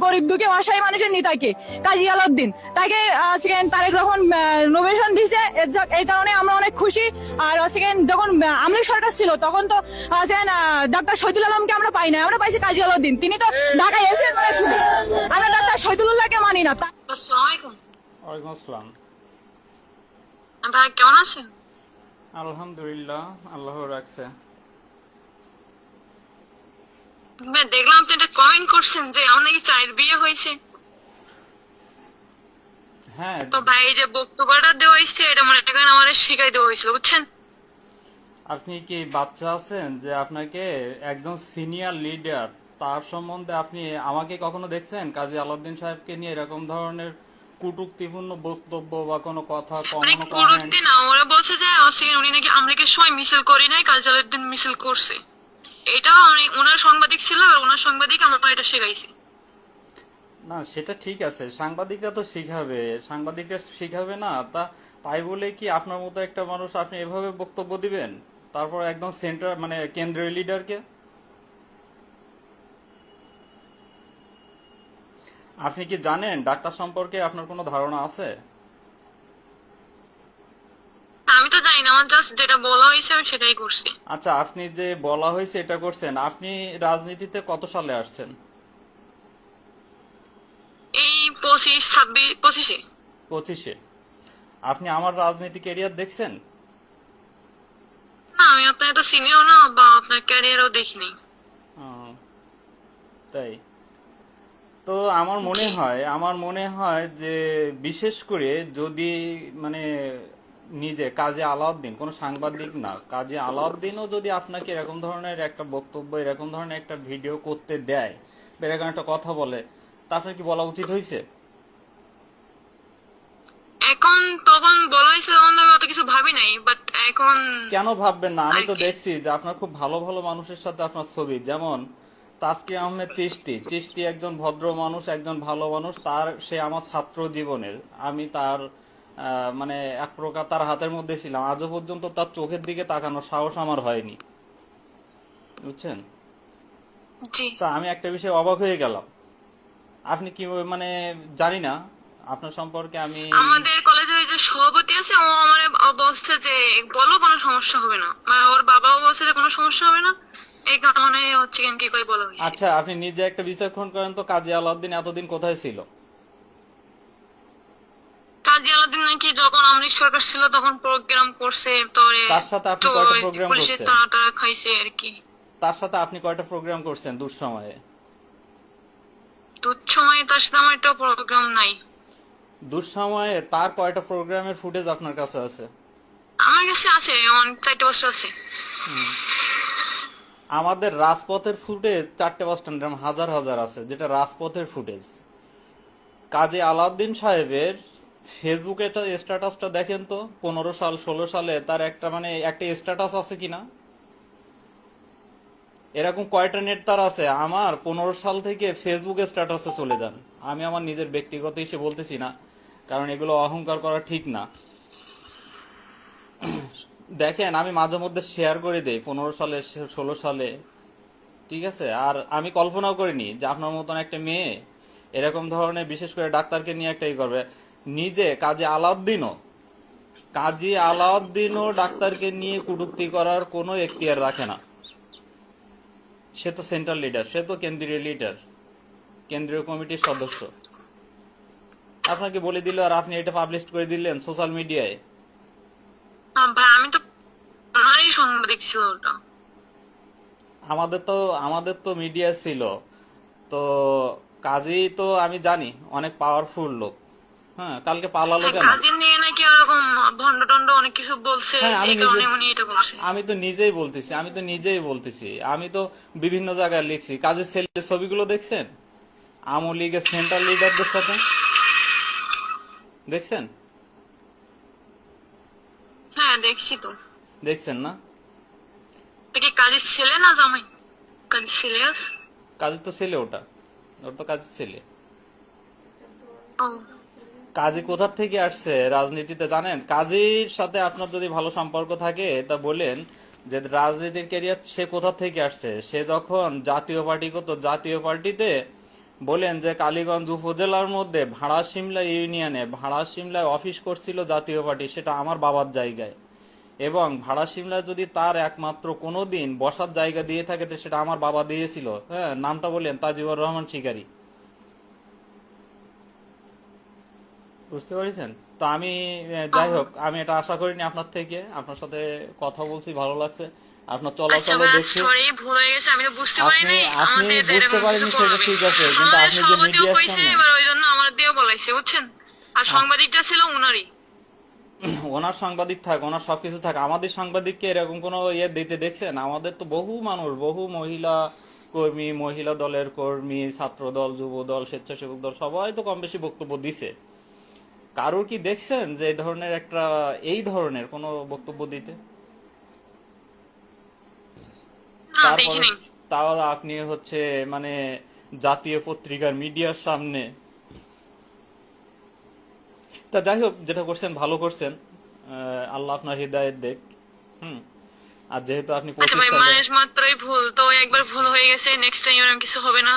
গরিব দুঃখী অসহায় মানুষের নেতাকে কাজী আলাউদ্দিন। তাকে সেখানে তারেক রহমান এর যা- এই কারণে আমরা অনেক খুশি। আর সেখানে যখন আমলিক সরকার ছিল তখন তো সেখানে ডাক্তার শহীদুল আলমকে আমরা পাই না। আমরা পাইছি কাজী আলাউদ্দিন। তিনি তো ঢাকায় এসে মানে আমরা ডাক্তার শহীদুল্লাহকে মানি না। তা- আসসালামু আলাইকুম। ওয়ালাইকুম আসসালাম। ভাই কেমন আছেন? আলহামদুলিল্লাহ আল্লাহ রাখছে। দেখলাম আপনি একটা কমেন্ট করছেন যে আমার নাকি চায়ের বিয়ে হয়েছে। হ্যাঁ। তো ভাই যে বক্তব্যটা দেওয়া হয়েছে এটা মনে করেন আমার শিখাই দেওয়া হয়েছিল বুঝছেন? আপনি কি বাচ্চা আছেন? যে আপনাকে একজন সিনিয়র লিডার তার সম্বন্ধে আপনি আমাকে কখনো দেখছেন? কাজী আলাউদ্দিন সাহেবকে নিয়ে এরকম ধরনের কুটুক্তিপূর্ণ বক্তব্য বা কোনো কথা মানে কমেন্ট না ওরা বলছে যে উনি নাকি আমরিকের সময় মিছিল করি নাই কালচালের মিছিল করছে। এটা ওনার সাংবাদিক ছিল আর ওনার সাংবাদিক এটা না, সেটা ঠিক আছে। সাংবাদিকরা তো শিখাবে। সাংবাদিকরা শিখাবে না, তা, তাই বলে কি আপনার মতো একটা মানুষ আপনি এভাবে বক্তব্য দিবেন? তারপর একদম সেন্টার মানে কেন্দ্রীয় লিডারকে? আপনি কি জানেন, ডাক্তার সম্পর্কে আপনার কোনো ধারণা আছে? জানি না? জাস্ট যেটা বলা হয়েছে আমি সেটাই করছি। আচ্ছা আপনি যে বলা হয়েছে এটা করছেন আপনি রাজনীতিতে কত সালে আসছেন? এই পঁচিশ ছাব্বিশ পঁচিশে। পঁচিশে। আপনি আমার রাজনীতি ক্যারিয়ার দেখছেন? না আমি আপনার তো সিনিয়র না বা আপনার ক্যারিয়ারও দেখিনি। তাই। তো আমার মনে হয় আমার মনে হয় যে বিশেষ করে যদি মানে নিজে কাজে আলাউদ্দিন কোনো সাংবাদিক না। কাজে আলাউদ্দিনও যদি আপনাকে এরকম ধরনের একটা বক্তব্য এরকম ধরনের একটা ভিডিও করতে দেয় এরকম একটা কথা বলে তা আপনার কি বলা উচিত হয়েছে? এখন তখন বলা হয়েছে তখন আমি অত কিছু ভাবি নাই বাট এখন কেন ভাববেন না? আমি তো দেখছি যে আপনার খুব ভালো ভালো মানুষের সাথে আপনার ছবি যেমন তাসকি আহমেদ চিশতি। চিশতি একজন ভদ্র মানুষ একজন ভালো মানুষ তার সে আমার ছাত্র জীবনের। আমি তার মানে এক প্রকার তার হাতের মধ্যে ছিলাম। আজও পর্যন্ত তার চোখের দিকে তাকানোর সাহস আমার হয়নি। বুঝছেন? তা আমি একটা বিষয়ে অবাক হয়ে গেলাম। আপনি কি মানে জানি না আপনার সম্পর্কে আমি আমাদের কলেজের যে সভাপতি আছে ও আমার বলছে যে বলো কোনো সমস্যা হবে না। মানে ওর বাবাও বলছে যে কোনো সমস্যা হবে না? এই কারণে হচ্ছে কেন কি করে বলা হয়েছে। আচ্ছা আপনি নিজে একটা বিচক্ষণ করেন তো কাজী আলাউদ্দিন এতদিন কোথায় ছিল? নাকি যখন সরকার ছিল তখন প্রোগ্রাম করছে তোরে তার সাথে আপনি কয়টা পুলিশের করছেন? তাড়া খাইছে আর কি। তার সাথে আপনি কয়টা প্রোগ্রাম করছেন দুঃসময়ে? তার সাথে আমার একটা প্রোগ্রাম নাই। দুঃসময়ে তার কয়টা প্রোগ্রামের ফুটেজ আপনার কাছে আছে? আমার কাছে আছে অনেক চারটে বছর আছে। আমাদের রাজপথের ফুটেজ চারটে পাঁচটা না, এরকম হাজার হাজার আছে যেটা রাজপথের ফুটেজ কাজী আলাউদ্দিন সাহেবের ফেসবুকে স্ট্যাটাসটা দেখেন তো, পনেরো সাল, ষোলো সালে তার একটা মানে একটা স্ট্যাটাস আছে কিনা? এরকম কয়টা নেট তার আছে? আমার পনেরো সাল থেকে ফেসবুকে স্ট্যাটাসে চলে যান। আমি আমার নিজের ব্যক্তিগত হিসেবে বলতেছি না, কারণ এগুলো অহংকার করা ঠিক না। দেখেন, আমি মাঝে মধ্যে শেয়ার করে দেই, পনেরো সালে, ষোলো সালে। ঠিক আছে? আর আমি কল্পনাও করিনি যে আপনার মতন একটা মেয়ে এরকম ধরনের বিশেষ করে ডাক্তারকে নিয়ে একটাই করবে। নিজে কাজী আলাউদ্দিনও। কাজী আলাউদ্দিনও ডাক্তারকে নিয়ে কটূক্তি করার কোনো এখতিয়ার রাখে না। সে তো সেন্ট্রাল লিডার সে তো কেন্দ্রীয় লিডার কেন্দ্রীয় কমিটির সদস্য। আপনাকে বলে দিল আর আপনি এটা পাবলিশ করে দিলেন সোশ্যাল মিডিয়ায় আমি তো সাংবাদিক ছিল ওটা। আমাদের তো আমাদের তো মিডিয়া ছিল। তো কাজেই তো আমি জানি অনেক পাওয়ারফুল লোক। হ্যাঁ কালকে পালালো কেন? কাজের নিয়ে নাকি ওরকম ভন্ড অনেক কিছু বলছে হ্যাঁ, আমি এই কারণে উনি এটা করছে। আমি তো নিজেই বলতেছি আমি তো নিজেই বলতেছি। আমি তো বিভিন্ন জায়গায় লিখছি। কাজের ছেলের ছবিগুলো দেখছেন? আওয়ামী লীগের সেন্ট্রাল লিডারদের সাথে। দেখছেন? হ্যাঁ দেখছি তো। দেখছেন না? কি কাজের ছেলে না জামাই? কাজের ছেলে কাজের তো ছেলে ওটা। ওর তো কাজের ছেলে। ও। কাজী কোথা থেকে আসছে রাজনীতিতে জানেন? কাজীর সাথে আপনার যদি ভালো সম্পর্ক থাকে, তা বলেন যে রাজনীতির ক্যারিয়ার সে কোথা থেকে আসছে? সে যখন জাতীয় পার্টি করতো, জাতীয় পার্টিতে বলেন যে কালীগঞ্জ উপজেলার মধ্যে ভাড়া সিমলা ইউনিয়নে ভাড়া সিমলায় অফিস করছিল জাতীয় পার্টি, সেটা আমার বাবার জায়গায়। এবং ভাড়া সিমলায় যদি তার একমাত্র কোনো দিন বসার জায়গা দিয়ে থাকে, তো সেটা আমার বাবা দিয়েছিল। হ্যাঁ নামটা বললেন তাজিবুর রহমান শিকারী। বুঝতে পারছেন? তো আমি যাই হোক আমি এটা আশা করিনি আপনার থেকে। আপনার সাথে কথা বলছি ভালো লাগছে। আপনার আচ্ছা চলাচলে দেখছি। আপনি- বুঝতে পারেননি সেটা ঠিক আছে, কিন্তু আপনি যে মিডিয়ার সামনে- ওই জন্য আমার দিয়েও বলাইছে বুঝছেন? আর সাংবাদিকটা ছিল উনারই। ওনার সাংবাদিক থাক ওনার সবকিছু থাক। আমাদের সাংবাদিককে এরকম কোনো ইয়ে দিতে দেখছেন? আমাদের তো বহু মানুষ বহু মহিলা কর্মী মহিলা দলের কর্মী ছাত্র দল যুব দল স্বেচ্ছাসেবক দল সবাই তো কম বেশি বক্তব্য দিছে। কারোর কি দেখছেন যে এই ধরনের একটা এই ধরনের কোনো বক্তব্য দিতে? তারপরে দেখিনি। আপনি হচ্ছে মানে জাতীয় পত্রিকার মিডিয়ার সামনে। তা যাই হোক যেটা করছেন ভালো করছেন। আল্লাহ আপনার হৃদায়ত দেখ। হুম। আর যেহেতু আপনি আচ্ছা পঁচিশ মানুষ মাত্রই ভুল তো একবার ভুল হয়ে গেছে নেক্সট টাইম এরকম কিছু হবে না